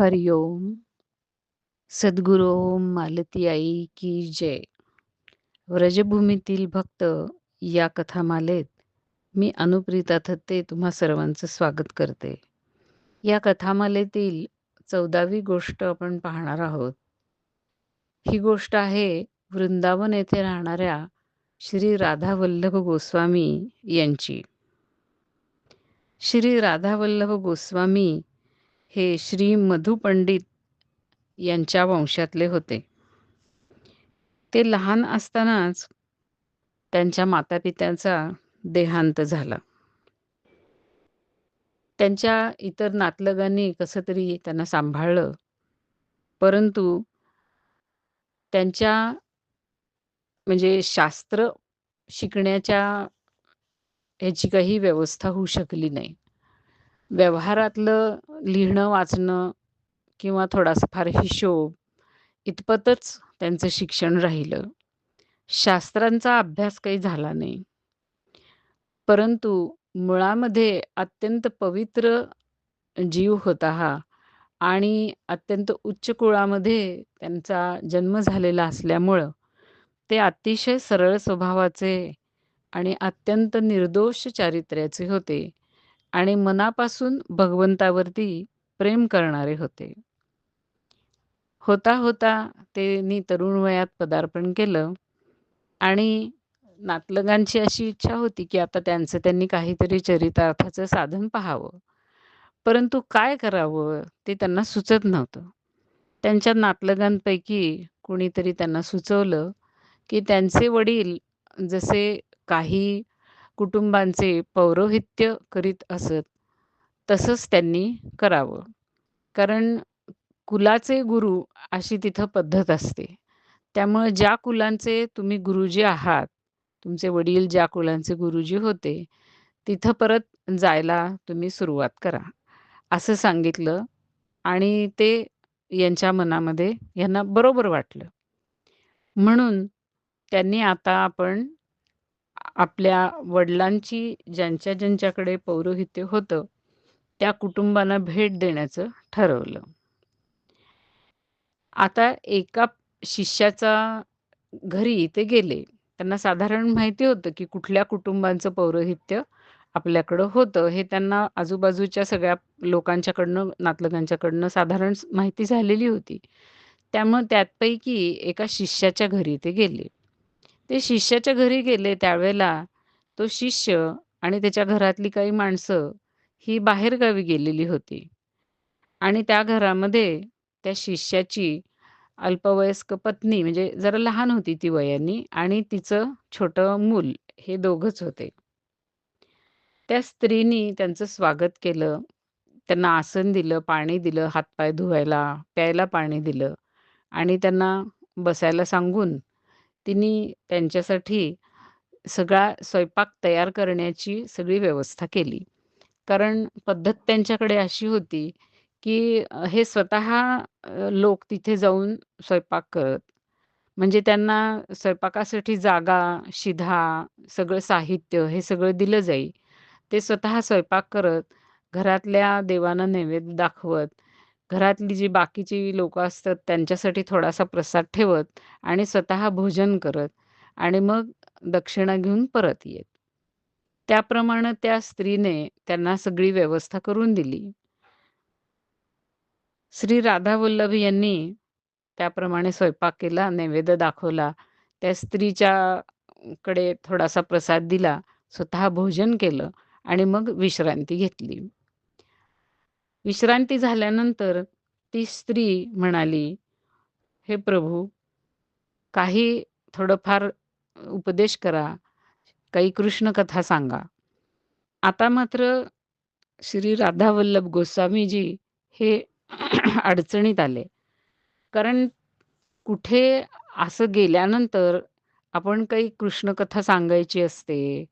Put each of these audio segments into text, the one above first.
हरि ओम। सद्गुरू मालती आई की जय। व्रजभूमीतील भक्त या कथामालेत मी अनुप्रिता थत्ते तुम्हा सर्वांचं स्वागत करते. या कथामालेतील चौदावी गोष्ट आपण पाहणार आहोत. ही गोष्ट आहे वृंदावन येथे राहणाऱ्या श्री राधा वल्लभ गोस्वामी यांची. श्री राधा वल्लभ गोस्वामी हे श्री मधु पंडित यांच्या वंशातले होते. ते लहान असतानाच त्यांच्या मातापित्यांचा देहांत झाला. त्यांच्या इतर नातलगांनी कसं तरी त्यांना सांभाळलं परंतु त्यांच्या म्हणजे शास्त्र शिकण्याच्या ह्याची काही व्यवस्था होऊ शकली नाही. व्यवहारातलं लिहिणं वाचणं किंवा थोडासा फार हिशोब इतपतच त्यांचं शिक्षण राहिलं. शास्त्रांचा अभ्यास काही झाला नाही. परंतु मुळामध्ये अत्यंत पवित्र जीव होता हा आणि अत्यंत उच्च कुळामध्ये त्यांचा जन्म झालेला असल्यामुळं ते अतिशय सरळ स्वभावाचे आणि अत्यंत निर्दोष चारित्र्याचे होते. आणि मनापासून भगवंतावरती प्रेम करणारे होते. होता होता त्यांनी तरुण वयात पदार्पण केलं आणि नातलगांची अशी इच्छा होती की आता त्यांचं त्यांनी काहीतरी चरितार्थाचं साधन पाहावं. परंतु काय करावं ते त्यांना सुचत नव्हतं. त्यांच्या नातलगांपैकी कुणीतरी त्यांना सुचवलं की त्यांचे वडील जसे काही कुटुंबांचे पौरोहित्य करीत असत तसंच त्यांनी करावं. कारण कुलाचे गुरु अशी तिथं पद्धत असते. त्यामुळे ज्या कुलांचे तुम्ही गुरुजी आहात तुमचे वडील ज्या कुलांचे गुरुजी होते तिथं परत जायला तुम्ही सुरुवात करा असं सांगितलं आणि ते यांच्या मनामध्ये यांना बरोबर वाटलं. म्हणून त्यांनी आता आपण आपल्या वडिलांची ज्यांच्या ज्यांच्याकडे पौरोहित्य होतं त्या कुटुंबांना भेट देण्याचं ठरवलं. आता एका शिष्याचा घरी ते गेले. त्यांना साधारण माहिती होतं की कुठल्या कुटुंबांचं पौरोहित्य आपल्याकडं होतं. हे त्यांना आजूबाजूच्या सगळ्या लोकांच्याकडनं नातलगांच्याकडनं साधारण माहिती झालेली होती. त्यामुळे त्यातपैकी एका शिष्याच्या घरी ते गेले. ते शिष्याच्या घरी गेले त्यावेळेला. तो शिष्य आणि त्याच्या घरातली काही माणसं ही बाहेरगावी गेलेली होती. आणि त्या घरामध्ये त्या शिष्याची अल्पवयस्क पत्नी म्हणजे जरा लहान होती ती वयानी आणि तिचं छोटं मूल हे दोघच होते. त्या स्त्रीनी त्यांचं स्वागत केलं. त्यांना आसन दिलं पाणी दिलं हातपाय धुवायला प्यायला पाणी दिलं आणि त्यांना बसायला सांगून तिने त्यांच्यासाठी सगळा स्वयंपाक तयार करण्याची सगळी व्यवस्था केली. कारण पद्धत त्यांच्याकडे अशी होती की हे स्वतः लोक तिथे जाऊन स्वयंपाक करत. म्हणजे त्यांना स्वयंपाकासाठी जागा शिधा सगळं साहित्य हे सगळं दिलं जाई. ते स्वतः स्वयंपाक करत घरातल्या देवांना नैवेद्य दाखवत घरातली जी बाकीची लोक असतात त्यांच्यासाठी थोडासा प्रसाद ठेवत आणि स्वतः भोजन करत आणि मग दक्षिणा घेऊन परत येत. त्याप्रमाणे त्या स्त्रीने त्यांना सगळी व्यवस्था करून दिली. श्री राधा वल्लभ यांनी त्याप्रमाणे स्वयंपाक केला नैवेद्य दाखवला त्या स्त्रीच्या कडे थोडासा प्रसाद दिला स्वतः भोजन केलं आणि मग विश्रांती घेतली. विश्रांती झाल्यानंतर ती स्त्री म्हणाली हे प्रभू काही थोडंफार उपदेश करा काही कृष्ण कथा सांगा. आता मात्र श्री राधा वल्लभ गोस्वामीजी हे अडचणीत आले. कारण कुठे असं गेल्यानंतर आपण काही कृष्ण कथा सांगायची असते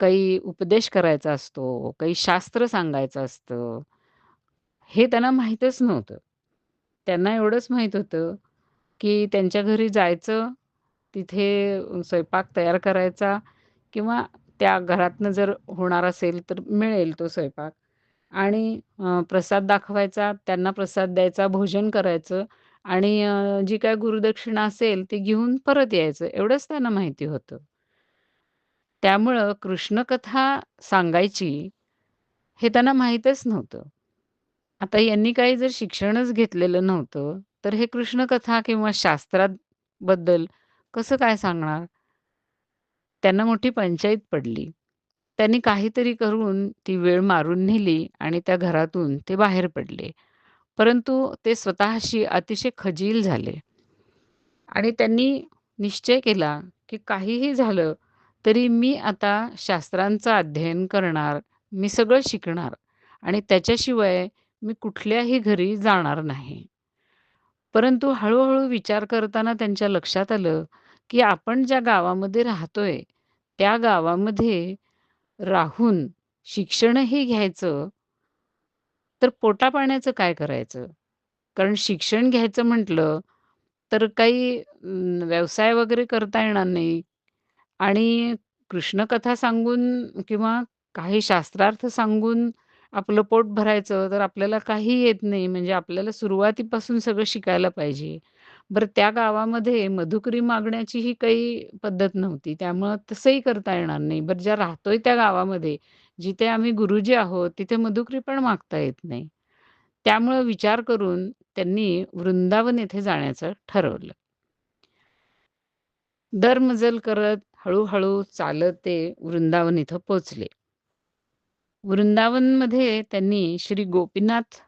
काही उपदेश करायचा असतो काही शास्त्र सांगायचं असतं हे त्यांना माहीतच नव्हतं त्यांना एवढंच माहीत होतं की त्यांच्या घरी जायचं तिथे स्वयंपाक तयार करायचा किंवा त्या घरातनं जर होणार असेल तर मिळेल तो स्वयंपाक आणि प्रसाद दाखवायचा, त्यांना प्रसाद द्यायचा, भोजन करायचं आणि जी काय गुरुदक्षिणा असेल ती घेऊन परत यायचं एवढंच त्यांना माहिती होतं. त्यामुळं कृष्णकथा सांगायची, हे त्यांना माहीतच नव्हतं. आता यांनी काही जर शिक्षणच घेतलेलं नव्हतं, तर हे कृष्णकथा किंवा शास्त्राबद्दल कसं काय सांगणार? त्यांना मोठी पंचाईत पडली. त्यांनी काहीतरी करून ती वेळ मारून नेली आणि त्या घरातून ते बाहेर पडले. परंतु ते स्वतःशी अतिशय खजील झाले. आणि त्यांनी निश्चय केला, की काहीही झालं तरी मी आता शास्त्रांचं अध्ययन करणार, मी सगळं शिकणार आणि त्याच्याशिवाय मी कुठल्याही घरी जाणार नाही. परंतु हळूहळू विचार करताना त्यांच्या लक्षात आलं, की आपण ज्या गावामध्ये राहतोय, त्या गावामध्ये राहून शिक्षणही घ्यायचं तर पोटापाण्याचं काय करायचं? कारण शिक्षण घ्यायचं म्हटलं, तर काही व्यवसाय वगैरे करता येणार नाही आणि कृष्णकथा सांगून किंवा काही शास्त्रार्थ सांगून आपलं पोट भरायचं, तर आपल्याला काही येत नाही. म्हणजे आपल्याला सुरुवातीपासून सगळं शिकायला पाहिजे. बरं त्या गावामध्ये मधुकरी मागण्याचीही काही पद्धत नव्हती. त्यामुळं तसंही करता येणार नाही. बरं ज्या राहतोय त्या गावामध्ये, जिथे आम्ही गुरुजी आहोत, तिथे मधुकरी पण मागता येत नाही. त्यामुळं विचार करून त्यांनी वृंदावन येथे जाण्याचं ठरवलं. दरमजल करत हळूहळू चालत ते वृंदावन इथं पोहोचले. वृंदावनमध्ये त्यांनी श्री गोपीनाथ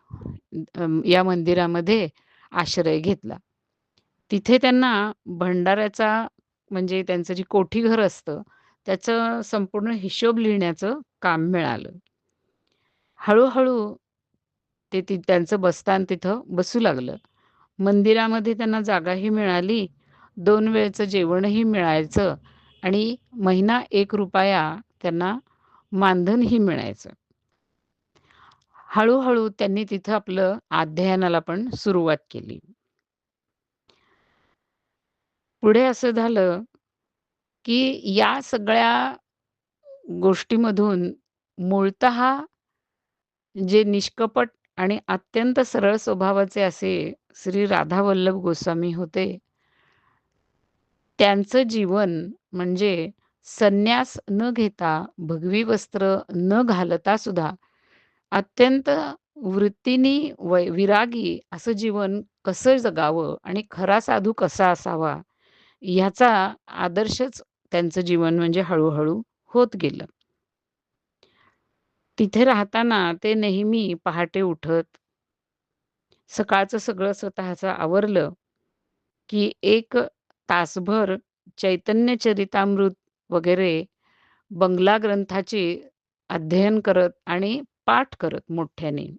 या मंदिरामध्ये आश्रय घेतला. तिथे त्यांना भंडाऱ्याचा म्हणजे त्यांचं जे कोठीघर असतं, त्याचं संपूर्ण हिशोब लिहिण्याचं काम मिळालं. हळूहळू ते ती त्यांचं बस्तान तिथं बसू लागलं. मंदिरामध्ये त्यांना जागाही मिळाली, दोन वेळचं जेवणही मिळायचं आणि महिना एक रुपया त्यांना मानधनही मिळायचं. हळूहळू त्यांनी तिथं आपलं अध्ययनाला पण सुरुवात केली. पुढे असं झालं, की या सगळ्या गोष्टीमधून मूळतः जे निष्कपट आणि अत्यंत सरळ स्वभावाचे असे श्री राधा वल्लभ गोस्वामी होते. त्यांचं जीवन म्हणजे संन्यास न घेता, भगवी वस्त्र न घालता सुद्धा अत्यंत वृत्तीनी वै विरागी असं जीवन कसं जगावं आणि खरा साधू कसा असावा, ह्याचा आदर्शच त्यांचं जीवन म्हणजे हळूहळू होत गेलं. तिथे राहताना ते नेहमी पहाटे उठत, सकाळचं सगळं स्वतःचं आवरलं, की एक तासभर चैतन्य चरितामृत वगैरे बंगला ग्रंथाची अध्ययन करत आणि पाठ करत मोठ्याने.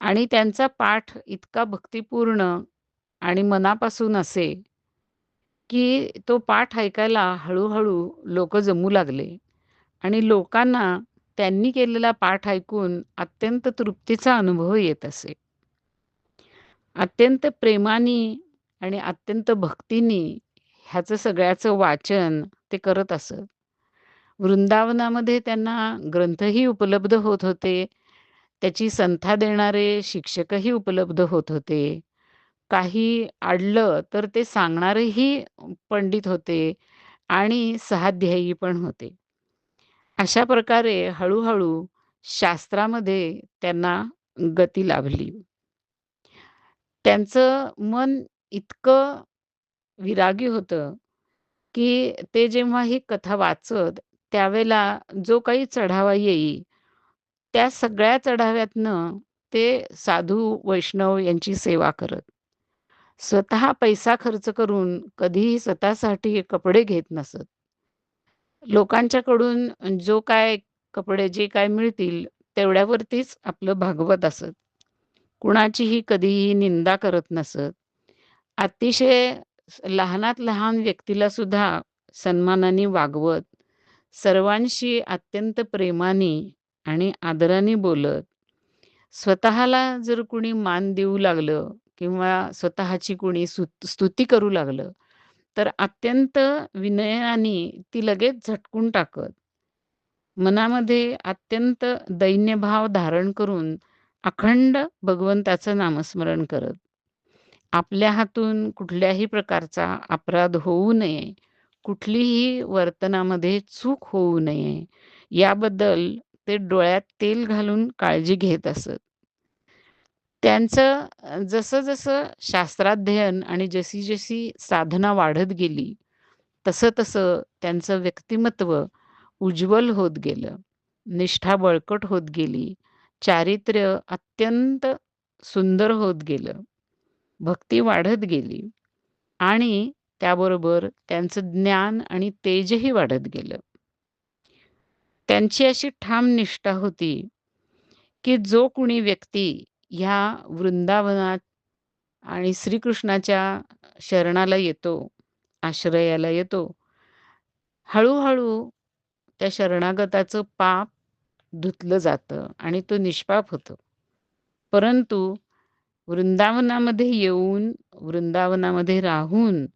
आणि त्यांचा पाठ इतका भक्तिपूर्ण आणि मनापासून असे, की तो पाठ ऐकायला हळूहळू लोक जमू लागले आणि लोकांना त्यांनी केलेला पाठ ऐकून अत्यंत तृप्तीचा अनुभव येत असे. अत्यंत प्रेमाने आणि अत्यंत भक्तीनी ह्याचं सगळ्याचं वाचन ते करत असत. वृंदावनामध्ये त्यांना ग्रंथही उपलब्ध होत होते. त्याची संथा देणारे शिक्षकही उपलब्ध होत होते. काही आडलं तर ते सांगणारेही पंडित होते आणि सहाध्यायी पण होते. अशा प्रकारे हळूहळू शास्त्रामध्ये त्यांना गती लाभली. त्यांचं मन इतकं विरागी होतं, की ते जेव्हा ही कथा वाचत, त्यावेळेला जो काही चढावा येई, त्या सगळ्या चढाव्यातनं ते साधू, वैष्णव यांची सेवा करत. स्वतः पैसा खर्च करून कधीही स्वतःसाठी कपडे घेत नसत. लोकांच्याकडून जो काय कपडे जे काय मिळतील तेवढ्यावरतीच आपलं भागवत असत. कुणाचीही कधीही निंदा करत नसत. अतिशय लहानात लहान व्यक्तीला सुद्धा सन्मानाने वागवत, सर्वांशी अत्यंत प्रेमाने आणि आदराने बोलत, स्वतःला जर कुणी मान देऊ लागलं किंवा स्वतःची कुणी स्तुती करू लागलं, तर अत्यंत विनयाने ती लगेच झटकून टाकत. मनामध्ये अत्यंत दैन्यभाव धारण करून अखंड भगवंताचं नामस्मरण करत आपल्या हातून कुठल्याही प्रकारचा अपराध होऊ नये. कुठलीही वर्तनामध्ये चूक होऊ नये. याबद्दल ते डोळ्यात तेल घालून काळजी घेत असत. त्यांचं जसं जसं शास्त्राध्ययन आणि जशी जशी साधना वाढत गेली तसं तसं त्यांचं व्यक्तिमत्व उज्ज्वल होत गेलं. निष्ठा बळकट होत गेली. चारित्र्य अत्यंत सुंदर होत गेलं. भक्ती वाढत गेली आणि त्याबरोबर त्यांचं ज्ञान आणि तेजही वाढत गेलं. त्यांची अशी ठाम निष्ठा होती की जो कुणी व्यक्ती ह्या वृंदावनात आणि श्रीकृष्णाच्या शरणाला येतो आश्रयाला येतो हळूहळू त्या शरणागताचं पाप धुतलं जातं आणि तो निष्पाप होतो. परंतु वृंदावनामध्ये येऊन वृंदावनामध्ये राहून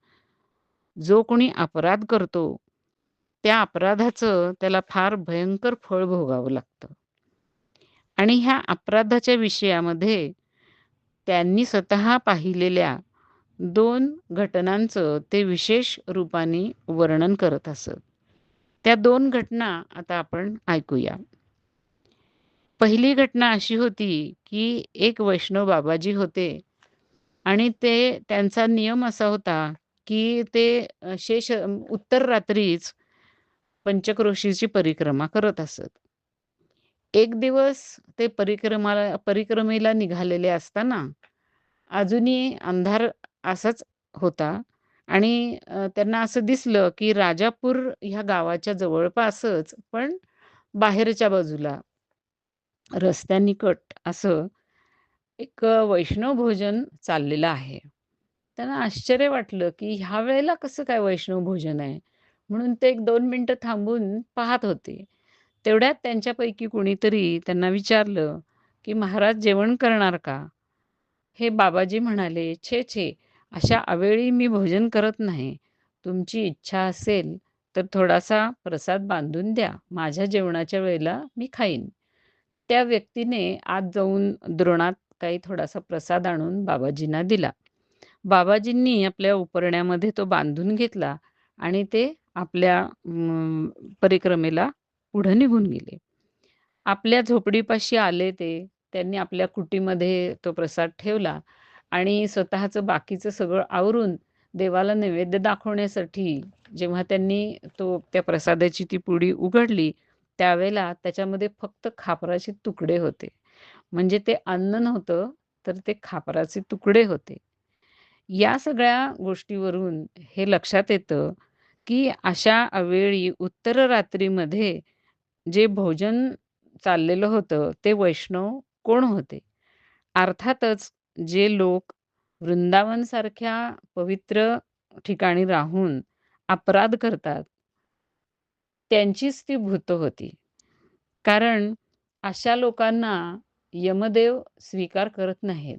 जो कोणी अपराध करतो त्या अपराधाचं त्याला फार भयंकर फळ भोगावं लागतं. आणि ह्या अपराधाच्या विषयामध्ये त्यांनी स्वतः पाहिलेल्या दोन घटनांचं ते विशेष रूपाने वर्णन करत असत. त्या दोन घटना आता आपण ऐकूया. पहिली घटना अशी होती की एक वैष्णव बाबाजी होते. आणि ते त्यांचा नियम असा होता की ते शेष उत्तर रात्रीच पंचक्रोशीची परिक्रमा करत असत. एक दिवस ते परिक्रमाला परिक्रमेला निघालेले असताना अजूनही अंधार असाच होता. आणि त्यांना असं दिसलं की राजापूर ह्या गावाच्या जवळपासच पण बाहेरच्या बाजूला रस्त्यानिकट असं एक वैष्णव भोजन चाललेलं आहे. त्यांना आश्चर्य वाटलं की ह्या वेळेला कसं काय वैष्णव भोजन आहे? म्हणून ते एक दोन मिनटं थांबून पाहत होते. तेवढ्यात त्यांच्यापैकी कुणीतरी त्यांना विचारलं की महाराज जेवण करणार का? हे बाबाजी म्हणाले छे छे अशा अवेळी मी भोजन करत नाही. तुमची इच्छा असेल तर थोडासा प्रसाद बांधून द्या. माझ्या जेवणाच्या वेळेला मी खाईन. त्या व्यक्तीने आज जाऊन द्रोणात काही थोडासा प्रसाद आणून बाबाजींना दिला. बाबाजींनी आपल्या उपरण्यामध्ये तो बांधून घेतला आणि ते आपल्या परिक्रमेला पुढं निघून गेले. आपल्या झोपडीपाशी आले ते त्यांनी आपल्या कुटीमध्ये तो प्रसाद ठेवला आणि स्वतःचं बाकीचं सगळं आवरून देवाला नैवेद्य दाखवण्यासाठी जेव्हा त्यांनी तो त्या प्रसादाची ती पुडी उघडली त्यावेळेला त्याच्यामध्ये फक्त खापराचे तुकडे होते. म्हणजे ते अन्न नव्हतं तर ते खापराचे तुकडे होते. या सगळ्या गोष्टीवरून हे लक्षात येतं की अशा अवेळी उत्तर रात्रीमध्ये जे भोजन चाललेलं होतं ते वैष्णव कोण होते? अर्थातच जे लोक वृंदावनसारख्या पवित्र ठिकाणी राहून अपराध करतात त्यांचीच ती भूत होती. कारण अशा लोकांना यमदेव स्वीकार करत नाहीत.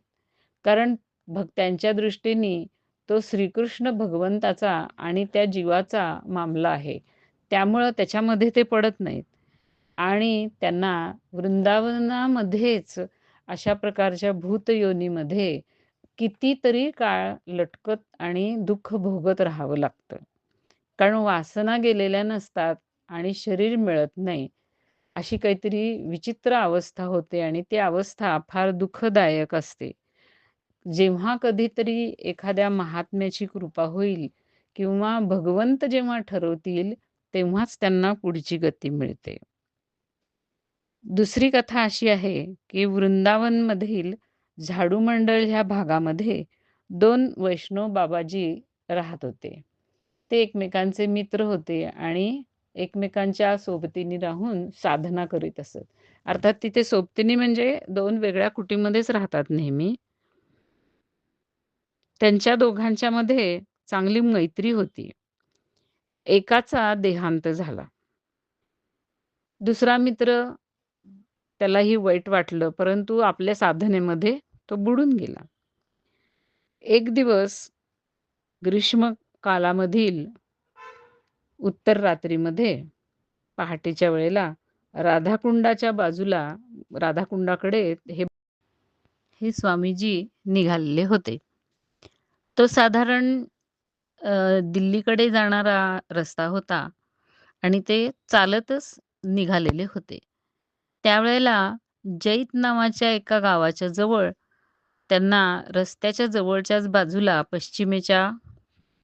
कारण भक्तांच्या दृष्टीने तो श्रीकृष्ण भगवंताचा आणि त्या जीवाचा मामला आहे. त्यामुळं त्याच्यामध्ये ते पडत नाहीत. आणि त्यांना वृंदावनामध्येच अशा प्रकारच्या भूतयोनीमध्ये कितीतरी काळ लटकत आणि दुःख भोगत राहावं लागतं. कारण वासना गेलेल्या नसतात. आणि शरीर मिळत नाही. अशी काहीतरी विचित्र अवस्था होते आणि ती अवस्था फार दुःखदायक असते. जेव्हा कधीतरी एखाद्या महात्म्याची कृपा होईल किंवा भगवंत जेव्हा ठरवतील तेव्हाच त्यांना पुढची गती मिळते. दुसरी कथा अशी आहे की वृंदावनमधील झाडू मंडळ ह्या भागामध्ये दोन वैष्णव बाबाजी राहत होते. ते एकमेकांचे मित्र होते आणि एकमेकांच्या सोबतीने राहून साधना करीत असत. अर्थात तिथे सोबतीने म्हणजे दोन वेगळ्या कुटीमध्येच राहतात नेहमी. त्यांच्या दोघांच्या मध्ये चांगली मैत्री होती. एकाचा देहांत झाला. दुसरा मित्र त्यालाही वाईट वाटलं परंतु आपल्या साधनेमध्ये तो बुडून गेला. एक दिवस ग्रीष्म कालामधील उत्तर रात्रीमध्ये पहाटेच्या वेळेला राधाकुंडाच्या बाजूला राधाकुंडाकडे हे हे स्वामीजी निघालेले होते. तो साधारण दिल्लीकडे जाणारा रस्ता होता आणि ते चालतच निघालेले होते. त्यावेळेला जैत नावाच्या एका गावाच्या जवळ त्यांना रस्त्याच्या जवळच्याच बाजूला पश्चिमेच्या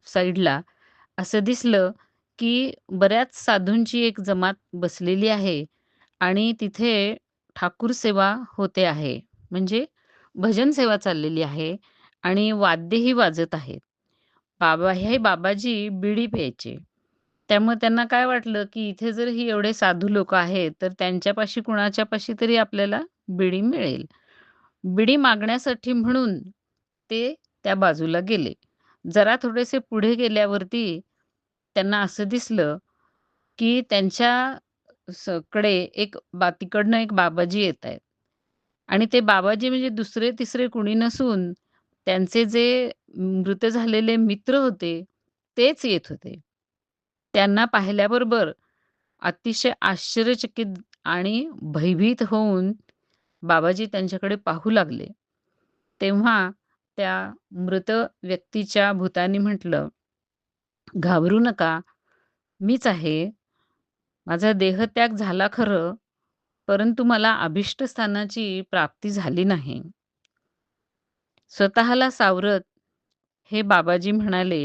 साईडला असं दिसलं की बऱ्याच साधूंची एक जमात बसलेली आहे आणि तिथे ठाकूर सेवा होते आहे. म्हणजे भजन सेवा चाललेली आहे आणि वाद्यही वाजत आहेत बाबा हे बाबाजी बिडी प्यायचे. त्यामुळे त्यांना काय वाटलं की इथे जर ही एवढे साधू लोक आहेत तर त्यांच्यापाशी कुणाच्यापाशी तरी आपल्याला बिडी मिळेल. बिडी मागण्यासाठी म्हणून ते त्या बाजूला गेले. जरा थोडेसे पुढे गेल्यावरती त्यांना असं दिसलं की त्यांच्या कडे एक बा तिकडनं एक बाबाजी येत आहेत. आणि ते बाबाजी म्हणजे दुसरे तिसरे कुणी नसून त्यांचे जे मृत झालेले मित्र होते तेच येत होते. त्यांना पाहिल्याबरोबर अतिशय आश्चर्यचकित आणि भयभीत होऊन बाबाजी त्यांच्याकडे पाहू लागले. तेव्हा त्या मृत व्यक्तीच्या भूतानी म्हटलं घाबरू नका. मीच आहे. माझा देहत्याग झाला खरं परंतु मला अभिष्ट स्थानाची प्राप्ती झाली नाही. स्वतःला सावरत हे बाबाजी म्हणाले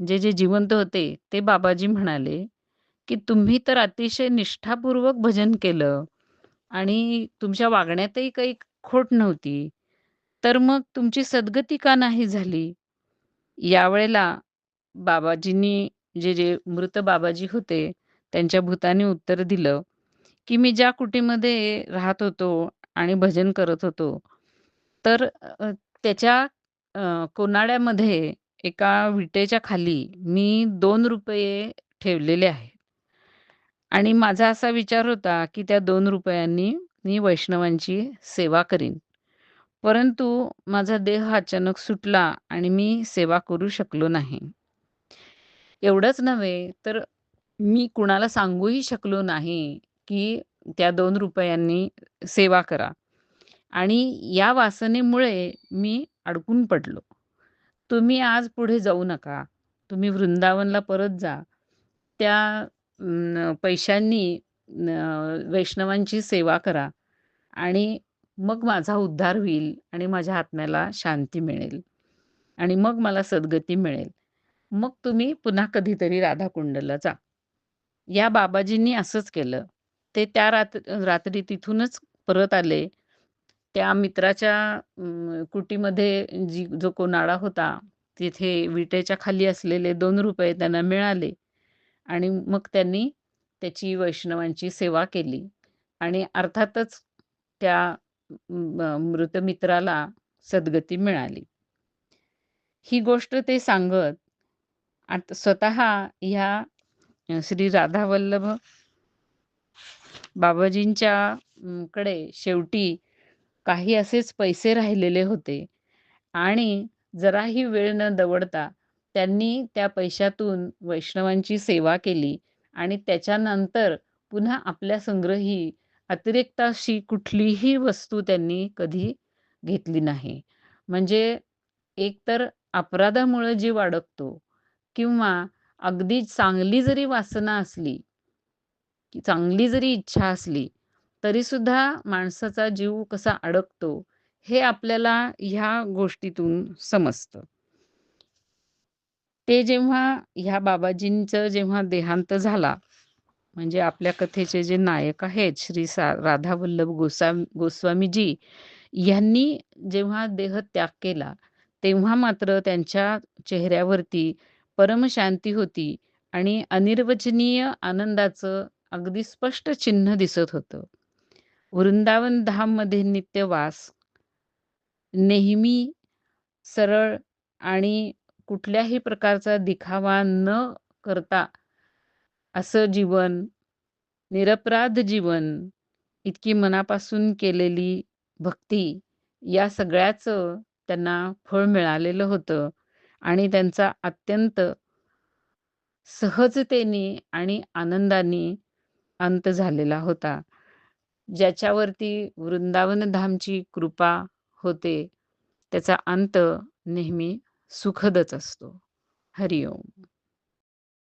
जे जे जिवंत होते ते बाबाजी म्हणाले की तुम्ही तर अतिशय निष्ठापूर्वक भजन केलं आणि तुमच्या वागण्यातही काही खोट नव्हती तर मग तुमची सद्गती का नाही झाली? यावेळेला बाबाजींनी जे जे मृत बाबाजी होते त्यांच्या भूताने उत्तर दिलं की मी ज्या कुटीमध्ये राहत होतो आणि भजन करत होतो तर त्याच्या कोनाड्यामध्ये एका विटेच्या खाली मी दोन रुपये ठेवलेले आहेत. आणि माझा असा विचार होता की त्या दोन रुपयांनी मी वैष्णवांची सेवा करीन. परंतु माझा देह अचानक सुटला आणि मी सेवा करू शकलो नाही. एवढंच नव्हे तर मी कुणाला सांगूही शकलो नाही की त्या दोन रुपयांनी सेवा करा. आणि या वासनेमुळे मी अडकून पडलो. तुम्ही आज पुढे जाऊ नका. तुम्ही वृंदावनला परत जा. त्या पैशांनी वैष्णवांची सेवा करा. आणि मग माझा उद्धार होईल आणि माझ्या आत्म्याला शांती मिळेल. आणि मग मला सद्गती मिळेल. मग तुम्ही पुन्हा कधीतरी राधाकुंडला जा. या बाबाजींनी असंच केलं. ते त्या रात रात्री तिथूनच परत आले. त्या मित्राच्या कुटीमध्ये जी जो कोणाळा होता तिथे विटेच्या खाली असलेले दोन रुपये त्यांना मिळाले. आणि मग त्यांनी त्याची वैष्णवांची सेवा केली. आणि अर्थातच त्या मृत मित्राला सद्गती मिळाली. ही गोष्ट ते सांगत आता स्वतः ह्या श्री राधावल्लभ बाबाजींच्या कडे शेवटी काही असेच पैसे राहिलेले होते. आणि जराही वेळ न दवडता त्यांनी त्या पैशातून वैष्णवांची सेवा केली आणि त्याच्यानंतर पुन्हा आपल्या संग्रही अतिरिक्त अशी कुठलीही वस्तू त्यांनी कधी घेतली नाही. म्हणजे एकतर अपराधामुळे जीव अडकतो किंवा अगदी चांगली जरी वासना असली की चांगली जरी इच्छा असली तरी सुद्धा माणसाचा जीव कसा अडकतो हे आपल्याला ह्या गोष्टीतून समजतं. ते जेव्हा ह्या बाबाजींचं जेव्हा देहांत झाला म्हणजे आपल्या कथेचे जे नायक आहेत श्री सा राधावल्लभ गोसा गोस्वामीजी यांनी जेव्हा देह त्याग केला तेव्हा मात्र त्यांच्या चेहऱ्यावरती परमशांती होती आणि अनिर्वचनीय आनंदाचं अगदी स्पष्ट चिन्ह दिसत होतं. वृंदावन धाममध्ये नित्यवास नेहमी सरळ आणि कुठल्याही प्रकारचा दिखावा न करता असं जीवन निरपराध जीवन इतकी मनापासून केलेली भक्ती या सगळ्याचं त्यांना फळ मिळालेलं होतं. आणि त्यांचा अत्यंत सहजतेने आणि आनंदाने अंत झालेला होता. ज्याच्यावरती वृंदावन धामची कृपा होते त्याचा अंत नेहमी सुखदच असतो. हरिओम.